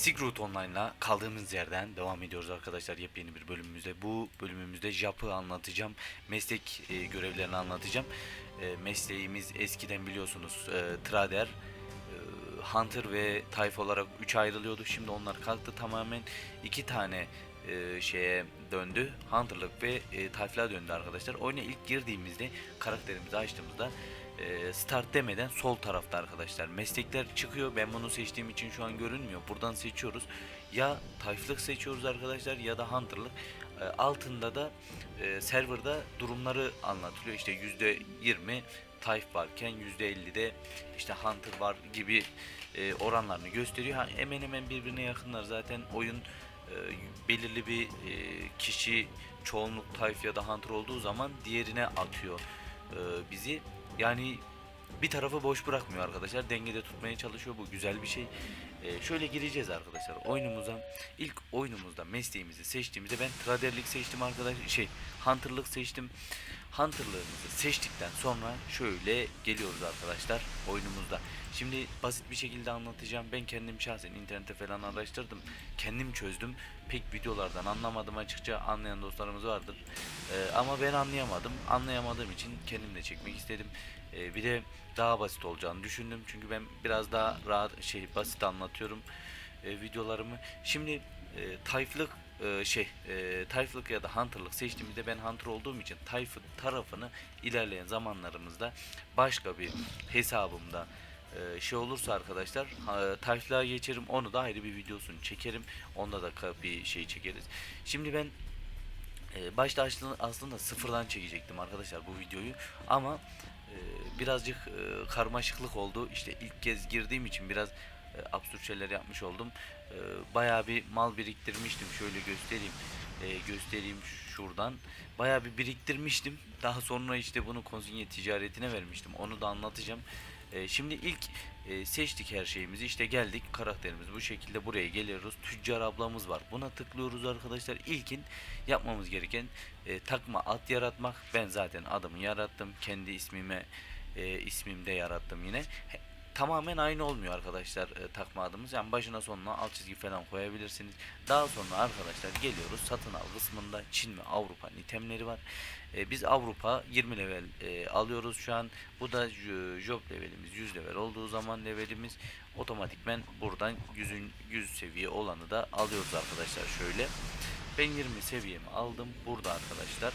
Secret Online'la kaldığımız yerden devam ediyoruz arkadaşlar yepyeni bir bölümümüzde. Bu bölümümüzde JAP'ı anlatacağım. Meslek e, görevlerini anlatacağım. E, mesleğimiz eskiden biliyorsunuz e, Trader, e, Hunter ve Tayf olarak 3 ayrılıyordu. Şimdi onlar kalktı tamamen iki tane e, şeye döndü. Hunter'lık ve e, Tayf'lığa döndü arkadaşlar. Oyuna ilk girdiğimizde karakterimizi açtığımızda start demeden sol tarafta arkadaşlar meslekler çıkıyor. Ben bunu seçtiğim için şu an görünmüyor. Buradan seçiyoruz. Ya Tayf'lık seçiyoruz arkadaşlar ya da Hunter'lık. E, altında da e, serverda durumları anlatılıyor. İşte %20 Tayf varken %50'de işte Hunter var gibi e, oranlarını gösteriyor. Hemen hemen birbirine yakınlar. Zaten oyun e, belirli bir e, kişi çoğunluk Tayf ya da Hunter olduğu zaman diğerine atıyor e, bizi. Yani bir tarafı boş bırakmıyor arkadaşlar. Dengede tutmaya çalışıyor. Bu güzel bir şey. E, şöyle gireceğiz arkadaşlar. Oyunumuza ilk oyunumuzda mesleğimizi seçtiğimizde ben traderlik seçtim arkadaşlar. Şey hunterlık seçtim. Hunterlığımızı seçtikten sonra şöyle geliyoruz arkadaşlar oyunumuzda. Şimdi basit bir şekilde anlatacağım. Ben kendim şahsen internette falan araştırdım. Kendim çözdüm. Pek videolardan anlamadım açıkça. Anlayan dostlarımız vardır. Ee, ama ben anlayamadım. Anlayamadığım için kendim de çekmek istedim. Ee, bir de daha basit olacağını düşündüm. Çünkü ben biraz daha rahat şey basit anlatıyorum e, videolarımı. Şimdi e, tayflık e, şey e, tayflık ya da hunter'lık seçtiğimizde ben hunter olduğum için tayf tarafını ilerleyen zamanlarımızda başka bir hesabımda e, şey olursa arkadaşlar ha, tayflığa geçerim. Onu da ayrı bir videosunu çekerim. Onda da bir şey çekeriz. Şimdi ben e, başta aslında sıfırdan çekecektim arkadaşlar bu videoyu. Ama e, birazcık e, karmaşıklık oldu. İşte ilk kez girdiğim için biraz e, absürt şeyler yapmış oldum. E, bayağı bir mal biriktirmiştim. Şöyle göstereyim. E, göstereyim şuradan. Bayağı bir biriktirmiştim. Daha sonra işte bunu konsinye ticaretine vermiştim. Onu da anlatacağım. E, şimdi ilk e, seçtik her şeyimizi. İşte geldik karakterimiz bu şekilde buraya geliyoruz. Tüccar ablamız var. Buna tıklıyoruz arkadaşlar. İlkin yapmamız gereken e, takma at yaratmak. Ben zaten adımı yarattım. Kendi ismime e, ismimde yarattım yine tamamen aynı olmuyor arkadaşlar e, takma adımız. Yani başına sonuna alt çizgi falan koyabilirsiniz. Daha sonra arkadaşlar geliyoruz satın al kısmında Çin ve Avrupa itemleri var. E, biz Avrupa 20 level e, alıyoruz şu an. Bu da jo- job levelimiz 100 level olduğu zaman levelimiz. Otomatikmen buradan 100, 100 seviye olanı da alıyoruz arkadaşlar şöyle. Ben 20 seviyemi aldım burada arkadaşlar.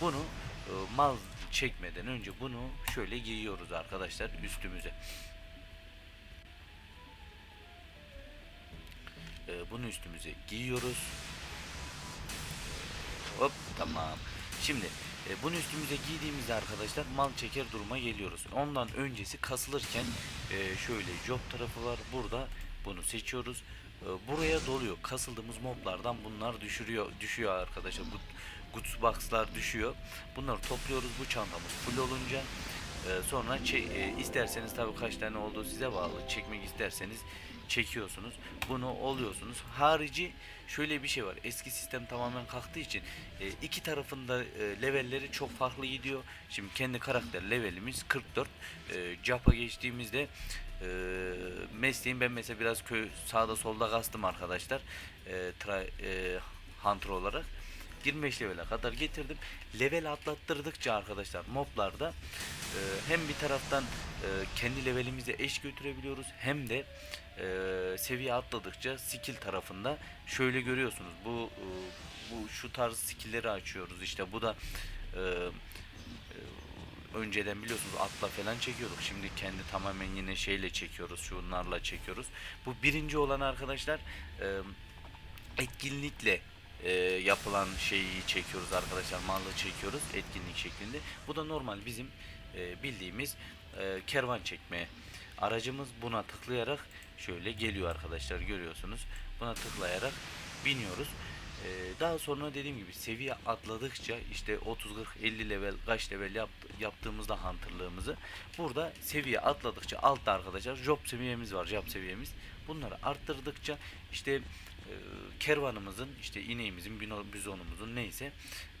Bunu e, mal çekmeden önce bunu şöyle giyiyoruz arkadaşlar üstümüze E, bunu üstümüze giyiyoruz. Hop tamam. Şimdi e, bunu üstümüze giydiğimizde arkadaşlar mal çeker duruma geliyoruz. Ondan öncesi kasılırken e, şöyle job tarafı var. Burada bunu seçiyoruz. E, buraya doluyor. Kasıldığımız moblardan bunlar düşürüyor düşüyor arkadaşlar. Bu goods box'lar düşüyor. Bunları topluyoruz. Bu çantamız full olunca e, sonra e, isterseniz tabii kaç tane olduğu size bağlı. Çekmek isterseniz çekiyorsunuz bunu oluyorsunuz harici şöyle bir şey var eski sistem tamamen kalktığı için e, iki tarafında e, levelleri çok farklı gidiyor. Şimdi kendi karakter levelimiz 44 e, Japa geçtiğimizde e, mesleğim ben mesela biraz köy sağda solda kastım arkadaşlar e, tra, e, hunter olarak. 25 levele kadar getirdim. Level atlattırdıkça arkadaşlar moblarda e, hem bir taraftan e, kendi levelimize eş götürebiliyoruz hem de e, seviye atladıkça skill tarafında şöyle görüyorsunuz. Bu e, bu şu tarz skill'leri açıyoruz. İşte bu da e, e, önceden biliyorsunuz atla falan çekiyorduk. Şimdi kendi tamamen yine şeyle çekiyoruz şunlarla çekiyoruz. Bu birinci olan arkadaşlar e, etkinlikle e, yapılan şeyi çekiyoruz arkadaşlar. Mallı çekiyoruz etkinlik şeklinde. Bu da normal bizim e, bildiğimiz e, kervan çekme aracımız. Buna tıklayarak şöyle geliyor arkadaşlar görüyorsunuz. Buna tıklayarak biniyoruz. E, daha sonra dediğim gibi seviye atladıkça işte 30 40 50 level kaç level yapt- yaptığımızda hunterlığımızı burada seviye atladıkça altta arkadaşlar job seviyemiz var job seviyemiz. Bunları arttırdıkça işte kervanımızın işte ineğimizin bizonumuzun neyse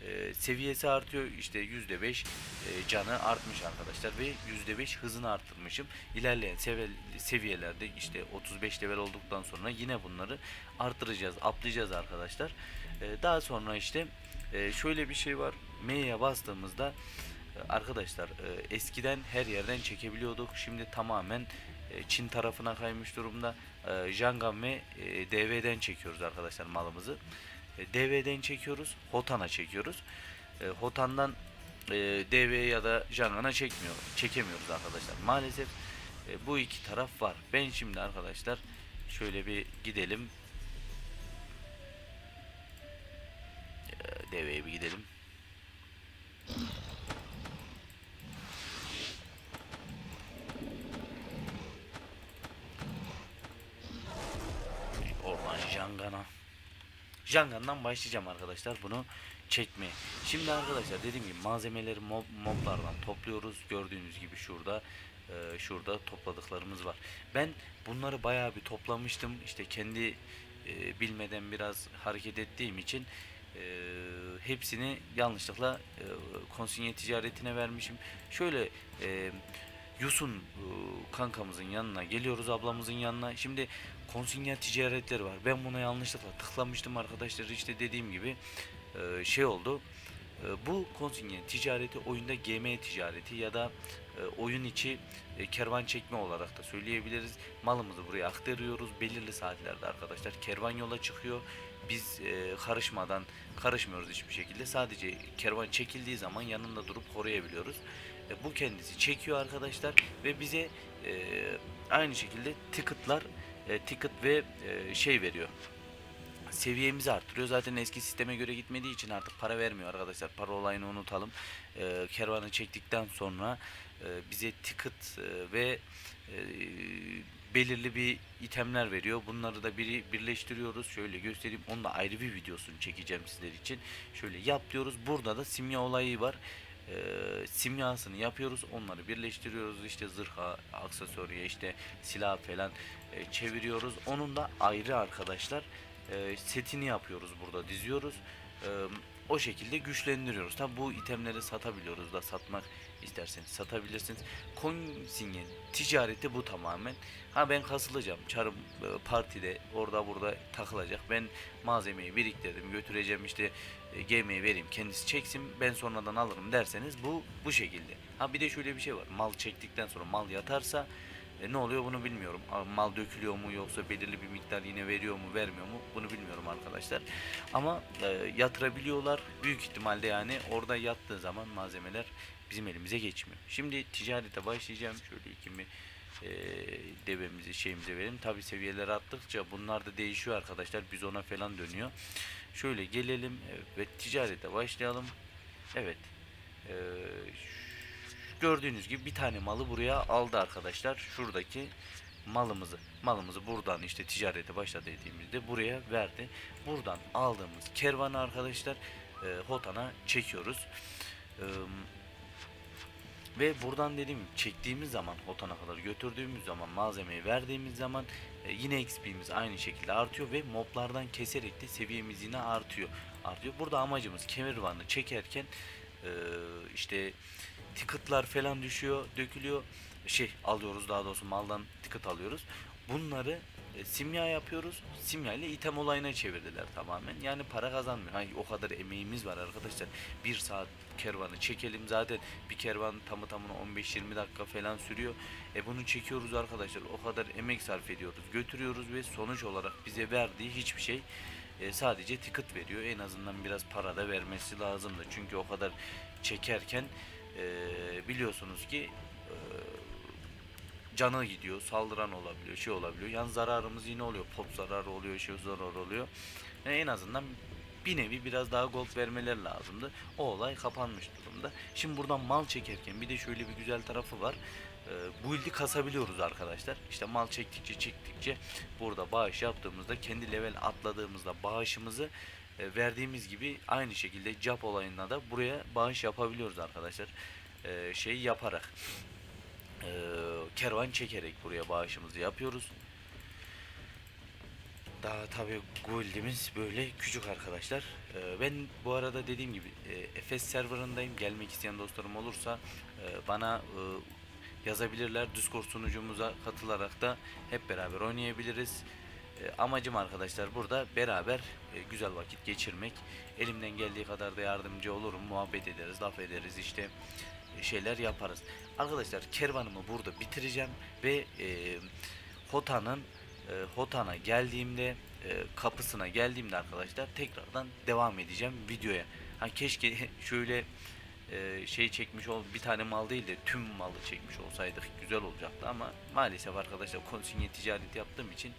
e, seviyesi artıyor. İşte yüzde beş e, canı artmış arkadaşlar ve yüzde beş hızını arttırmışım. İlerleyen seviye- seviyelerde işte 35 level olduktan sonra yine bunları arttıracağız atlayacağız arkadaşlar. E, daha sonra işte e, şöyle bir şey var. M'ye bastığımızda e, arkadaşlar e, eskiden her yerden çekebiliyorduk. Şimdi tamamen e, Çin tarafına kaymış durumda e, Jangan ve e, DV'den çekiyoruz arkadaşlar malımızı. E, DV'den çekiyoruz, Hotan'a çekiyoruz. E, Hotan'dan e, DV ya da Jangan'a çekmiyor, çekemiyoruz arkadaşlar. Maalesef e, bu iki taraf var. Ben şimdi arkadaşlar şöyle bir gidelim. E, DV'ye bir gidelim. Jangan'dan başlayacağım arkadaşlar bunu çekmeye. Şimdi arkadaşlar dediğim gibi malzemeleri mob, moblardan topluyoruz. Gördüğünüz gibi şurada e, şurada topladıklarımız var. Ben bunları bayağı bir toplamıştım. İşte kendi e, bilmeden biraz hareket ettiğim için e, hepsini yanlışlıkla e, konsinye ticaretine vermişim. Şöyle e, Yusun e, kankamızın yanına geliyoruz ablamızın yanına. Şimdi konsinya ticaretleri var. Ben buna yanlışlıkla tıklamıştım arkadaşlar. İşte dediğim gibi e, şey oldu. E, Bu konsinye ticareti oyunda GM ticareti ya da e, oyun içi e, kervan çekme olarak da söyleyebiliriz. Malımızı buraya aktarıyoruz belirli saatlerde arkadaşlar. Kervan yola çıkıyor. Biz e, karışmadan karışmıyoruz hiçbir şekilde. Sadece kervan çekildiği zaman yanında durup koruyabiliyoruz. E, bu kendisi çekiyor arkadaşlar ve bize e, aynı şekilde ticketlar e, ticket ve e, şey veriyor. Seviyemizi arttırıyor. Zaten eski sisteme göre gitmediği için artık para vermiyor arkadaşlar. Para olayını unutalım. E, kervanı çektikten sonra e, bize ticket e, ve e, belirli bir itemler veriyor. Bunları da biri birleştiriyoruz. Şöyle göstereyim. Onun da ayrı bir videosunu çekeceğim sizler için. Şöyle yap diyoruz. Burada da simya olayı var. E, simyasını yapıyoruz. Onları birleştiriyoruz. İşte zırha, aksesuarıya, işte silah falan e, çeviriyoruz. Onun da ayrı arkadaşlar e, setini yapıyoruz burada diziyoruz. E, o şekilde güçlendiriyoruz. Tabi bu itemleri satabiliyoruz da satmak isterseniz satabilirsiniz. Konsinye ticareti bu tamamen. Ha ben kasılacağım. Çarım e, partide orada burada takılacak. Ben malzemeyi biriktirdim götüreceğim işte e, GM'ye vereyim kendisi çeksin ben sonradan alırım derseniz bu bu şekilde. Ha bir de şöyle bir şey var. Mal çektikten sonra mal yatarsa e, ne oluyor bunu bilmiyorum. Mal dökülüyor mu yoksa belirli bir miktar yine veriyor mu vermiyor mu bunu bilmiyorum arkadaşlar. Ama e, yatırabiliyorlar. Büyük ihtimalle yani orada yattığı zaman malzemeler bizim elimize geçmiyor. Şimdi ticarete başlayacağım. Şöyle ikimi e, devemizi şeyimize verelim. Tabi seviyeler arttıkça bunlar da değişiyor arkadaşlar. Biz ona falan dönüyor. Şöyle gelelim evet, ve ticarete başlayalım. Evet. E, gördüğünüz gibi bir tane malı buraya aldı arkadaşlar. Şuradaki malımızı malımızı buradan işte ticarete başla dediğimizde buraya verdi. Buradan aldığımız kervanı arkadaşlar e, Hotan'a çekiyoruz. E, ve buradan dediğim çektiğimiz zaman Hotan'a kadar götürdüğümüz zaman malzemeyi verdiğimiz zaman e, yine XP'miz aynı şekilde artıyor ve moblardan keserek de seviyemiz yine artıyor. Artıyor. Burada amacımız kemirvanı çekerken e, işte ticketlar falan düşüyor, dökülüyor. Şey alıyoruz daha doğrusu maldan ticket alıyoruz. Bunları e, simya yapıyoruz. Simya ile item olayına çevirdiler tamamen. Yani para kazanmıyor. Hani o kadar emeğimiz var arkadaşlar. Bir saat kervanı çekelim. Zaten bir kervan tamı tamına 15-20 dakika falan sürüyor. E bunu çekiyoruz arkadaşlar. O kadar emek sarf ediyoruz. Götürüyoruz ve sonuç olarak bize verdiği hiçbir şey e, sadece ticket veriyor. En azından biraz para da vermesi lazımdı. Çünkü o kadar çekerken e, biliyorsunuz ki e, canı gidiyor, saldıran olabiliyor, şey olabiliyor. Yani zararımız yine oluyor. Pop zararı oluyor, şey zararı oluyor. Yani en azından bir nevi biraz daha gold vermeleri lazımdı. O olay kapanmış durumda. Şimdi buradan mal çekerken bir de şöyle bir güzel tarafı var. Ee, build'i kasabiliyoruz arkadaşlar. İşte mal çektikçe çektikçe burada bağış yaptığımızda kendi level atladığımızda bağışımızı e, verdiğimiz gibi aynı şekilde cap olayında da buraya bağış yapabiliyoruz arkadaşlar. Ee, şey yaparak e, kervan çekerek buraya bağışımızı yapıyoruz. Daha tabi guildimiz böyle küçük arkadaşlar. Ee, ben bu arada dediğim gibi e, Efes serverındayım. Gelmek isteyen dostlarım olursa e, bana e, yazabilirler. Discord sunucumuza katılarak da hep beraber oynayabiliriz. E, amacım arkadaşlar burada beraber e, güzel vakit geçirmek. Elimden geldiği kadar da yardımcı olurum. Muhabbet ederiz, laf ederiz işte e, şeyler yaparız. Arkadaşlar kervanımı burada bitireceğim ve e, Hota'nın e, Hotan'a geldiğimde e, kapısına geldiğimde arkadaşlar tekrardan devam edeceğim videoya. Ha keşke şöyle e, şey çekmiş ol bir tane mal değil de tüm malı çekmiş olsaydık güzel olacaktı ama maalesef arkadaşlar konsinye ticareti yaptığım için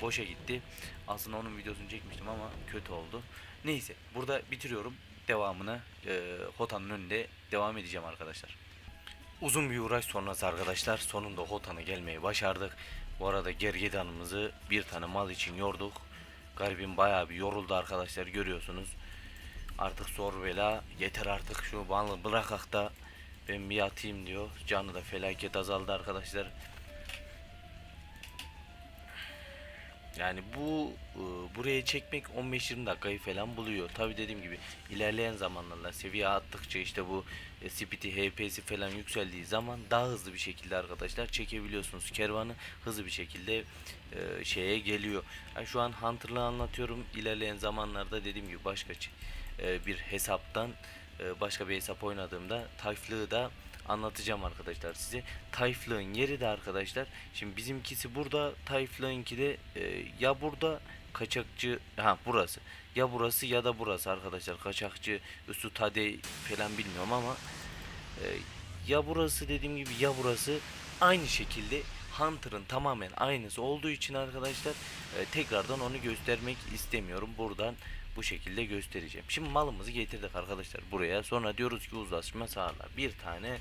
boşa gitti. Aslında onun videosunu çekmiştim ama kötü oldu. Neyse burada bitiriyorum. Devamını e, Hota'nın önünde devam edeceğim arkadaşlar. Uzun bir uğraş sonrası arkadaşlar sonunda Hotan'a gelmeyi başardık. Bu arada gergedanımızı bir tane mal için yorduk. Garibim bayağı bir yoruldu arkadaşlar görüyorsunuz. Artık zor bela yeter artık şu balı bırakak da ben bir yatayım diyor. Canı da felaket azaldı arkadaşlar. Yani bu e, buraya çekmek 15-20 dakikayı falan buluyor. Tabi dediğim gibi ilerleyen zamanlarla seviye attıkça işte bu e, speed'i, HP'si falan yükseldiği zaman daha hızlı bir şekilde arkadaşlar çekebiliyorsunuz. Kervanı hızlı bir şekilde e, şeye geliyor. Yani şu an Hunter'lığı anlatıyorum. İlerleyen zamanlarda dediğim gibi başka ç- e, bir hesaptan e, başka bir hesap oynadığımda Tayflığı da anlatacağım arkadaşlar size. Tayflığın yeri de arkadaşlar. Şimdi bizimkisi burada, Tayflığınki de e, ya burada kaçakçı ha burası. Ya burası ya da burası arkadaşlar. Kaçakçı, Üstü Tade falan bilmiyorum ama e, ya burası dediğim gibi ya burası aynı şekilde Hunter'ın tamamen aynısı olduğu için arkadaşlar e, tekrardan onu göstermek istemiyorum. Buradan bu şekilde göstereceğim. Şimdi malımızı getirdik arkadaşlar buraya. Sonra diyoruz ki uzlaşma sağla. Bir tane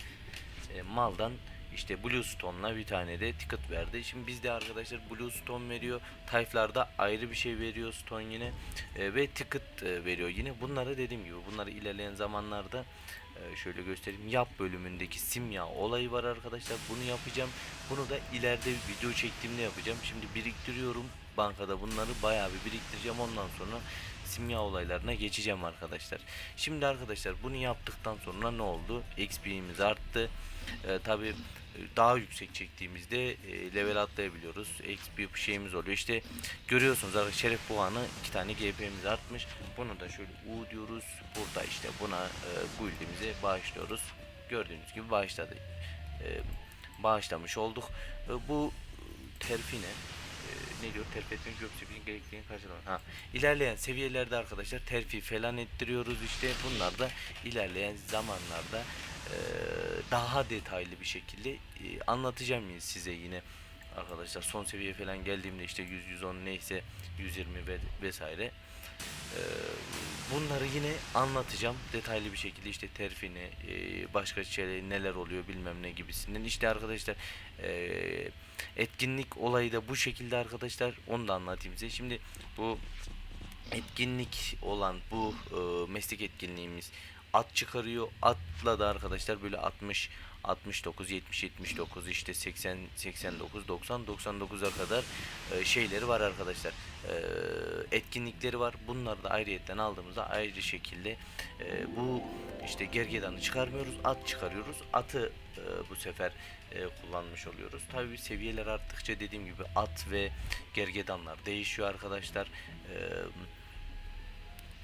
e, maldan işte Bluestone'la bir tane de ticket verdi. Şimdi bizde arkadaşlar Bluestone veriyor. Tayflarda ayrı bir şey veriyor Stone yine. E, ve ticket e, veriyor yine. Bunları dediğim gibi bunları ilerleyen zamanlarda e, şöyle göstereyim. Yap bölümündeki simya olayı var arkadaşlar. Bunu yapacağım. Bunu da ileride video çektiğimde yapacağım. Şimdi biriktiriyorum bankada bunları bayağı bir biriktireceğim. Ondan sonra simya olaylarına geçeceğim arkadaşlar. Şimdi arkadaşlar bunu yaptıktan sonra ne oldu? XP'miz arttı. Ee, Tabi daha yüksek çektiğimizde e, level atlayabiliyoruz. XP şeyimiz oluyor. İşte görüyorsunuz arkadaşlar Şeref Puanı iki tane GP'miz artmış. Bunu da şöyle U diyoruz. Burada işte buna e, guildimize bağışlıyoruz. Gördüğünüz gibi bağışladı. E, bağışlamış olduk. E, bu terfi ne? diyor terfi etmek yok seviyinin gerektiğini karşılamak. Ha. İlerleyen seviyelerde arkadaşlar terfi falan ettiriyoruz işte bunlar da ilerleyen zamanlarda e, daha detaylı bir şekilde e, anlatacağım size yine arkadaşlar son seviye falan geldiğimde işte 100 110 neyse 120 ve vesaire e, bunları yine anlatacağım. Detaylı bir şekilde işte terfini e, başka şeyler neler oluyor bilmem ne gibisinden. İşte arkadaşlar e, etkinlik olayı da bu şekilde arkadaşlar. Onu da anlatayım size. Şimdi bu etkinlik olan bu e, meslek etkinliğimiz at çıkarıyor. Atla da arkadaşlar böyle 60 69 70 79 işte 80 89 90 99'a kadar e, şeyleri var arkadaşlar. E, etkinlikleri var. Bunları da ayrıyetten aldığımızda ayrı şekilde e, bu işte gergedanı çıkarmıyoruz. At çıkarıyoruz. Atı e, bu sefer e, kullanmış oluyoruz. Tabi seviyeler arttıkça dediğim gibi at ve gergedanlar değişiyor arkadaşlar. E,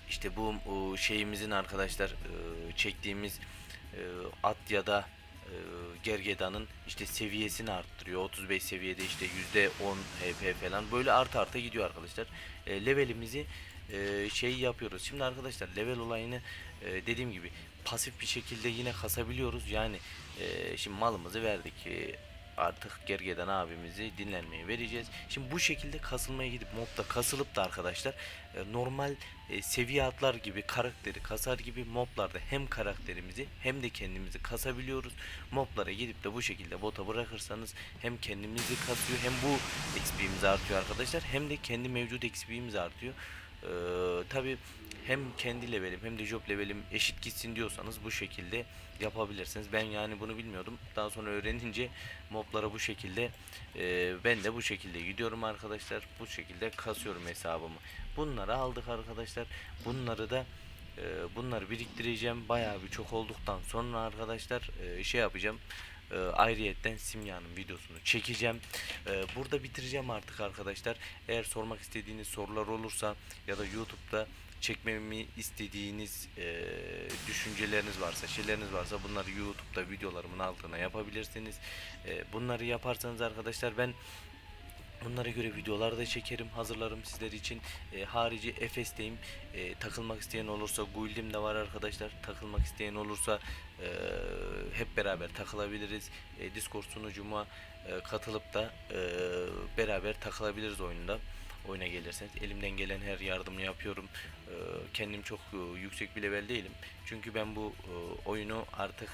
işte bu o, şeyimizin arkadaşlar e, çektiğimiz e, at ya da e, gergedanın işte seviyesini arttırıyor. 35 seviyede işte %10 HP falan böyle art arta gidiyor arkadaşlar. E, levelimizi e, şey yapıyoruz. Şimdi arkadaşlar level olayını e, dediğim gibi pasif bir şekilde yine kasabiliyoruz. Yani e, şimdi malımızı verdik. Artık gergedan abimizi dinlenmeye vereceğiz. Şimdi bu şekilde kasılmaya gidip mobda kasılıp da arkadaşlar e, normal e, seviye atlar gibi karakteri kasar gibi moblarda hem karakterimizi hem de kendimizi kasabiliyoruz. Moblara gidip de bu şekilde bota bırakırsanız hem kendimizi kasıyor hem bu XP'miz artıyor arkadaşlar hem de kendi mevcut XP'miz artıyor. Ee, tabii hem kendi levelim hem de job levelim eşit gitsin diyorsanız bu şekilde yapabilirsiniz. Ben yani bunu bilmiyordum. Daha sonra öğrenince moblara bu şekilde e, ben de bu şekilde gidiyorum arkadaşlar. Bu şekilde kasıyorum hesabımı. Bunları aldık arkadaşlar. Bunları da e, bunları biriktireceğim. Bayağı bir çok olduktan sonra arkadaşlar e, şey yapacağım. E, ayrıyetten Simya'nın videosunu çekeceğim. E, burada bitireceğim artık arkadaşlar. Eğer sormak istediğiniz sorular olursa ya da YouTube'da çekmemi istediğiniz e, düşünceleriniz varsa, şeyleriniz varsa bunları YouTube'da videolarımın altına yapabilirsiniz. E, bunları yaparsanız arkadaşlar ben Bunlara göre videolar da çekerim, hazırlarım sizler için. E, harici Efes'teyim. E, takılmak isteyen olursa Guild'im de var arkadaşlar. Takılmak isteyen olursa e, hep beraber takılabiliriz. E, Discord sunucuma e, katılıp da e, beraber takılabiliriz oyunda. Oyuna gelirseniz elimden gelen her yardımı yapıyorum. E, kendim çok e, yüksek bir level değilim. Çünkü ben bu e, oyunu artık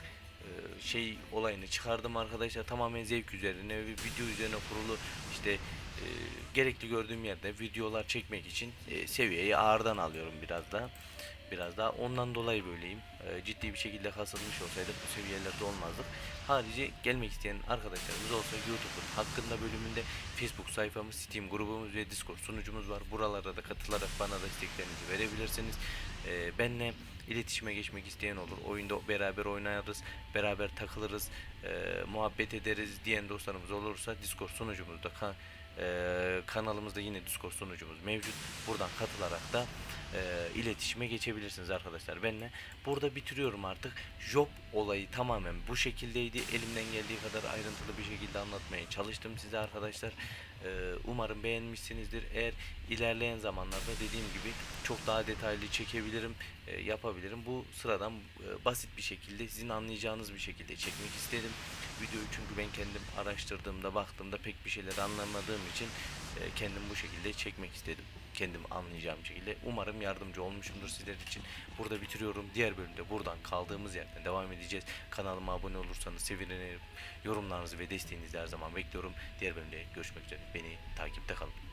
şey olayını çıkardım arkadaşlar. Tamamen zevk üzerine ve video üzerine kurulu işte e, gerekli gördüğüm yerde videolar çekmek için e, seviyeyi ağırdan alıyorum biraz daha biraz daha. Ondan dolayı böyleyim. E, ciddi bir şekilde kasılmış olsaydık bu seviyelerde olmazdık. Harici gelmek isteyen arkadaşlarımız olsa YouTube'un hakkında bölümünde Facebook sayfamız Steam grubumuz ve Discord sunucumuz var. Buralara da katılarak bana da isteklerinizi verebilirsiniz. E, benle iletişime geçmek isteyen olur. Oyunda beraber oynarız, beraber takılırız, e, muhabbet ederiz diyen dostlarımız olursa Discord sunucumuzda ka- e, kanalımızda yine Discord sunucumuz mevcut. Buradan katılarak da e, iletişime geçebilirsiniz arkadaşlar benimle. Burada bitiriyorum artık. Job olayı tamamen bu şekildeydi. Elimden geldiği kadar ayrıntılı bir şekilde anlatmaya çalıştım size arkadaşlar. E, umarım beğenmişsinizdir. Eğer ilerleyen zamanlarda dediğim gibi çok daha detaylı çekebilirim, e, yapabilirim. Bu sıradan e, basit bir şekilde sizin anlayacağınız bir şekilde çekmek istedim. Videoyu çünkü ben kendim araştırdığımda, baktığımda pek bir şeyler anlamadığım için e, kendim bu şekilde çekmek istedim. Kendim anlayacağım şekilde. Umarım yardımcı olmuşumdur sizler için. Burada bitiriyorum. Diğer bölümde buradan kaldığımız yerden devam edeceğiz. Kanalıma abone olursanız sevinirim. Yorumlarınızı ve desteğinizi her zaman bekliyorum. Diğer bölümde görüşmek üzere. Beni takipte kalın.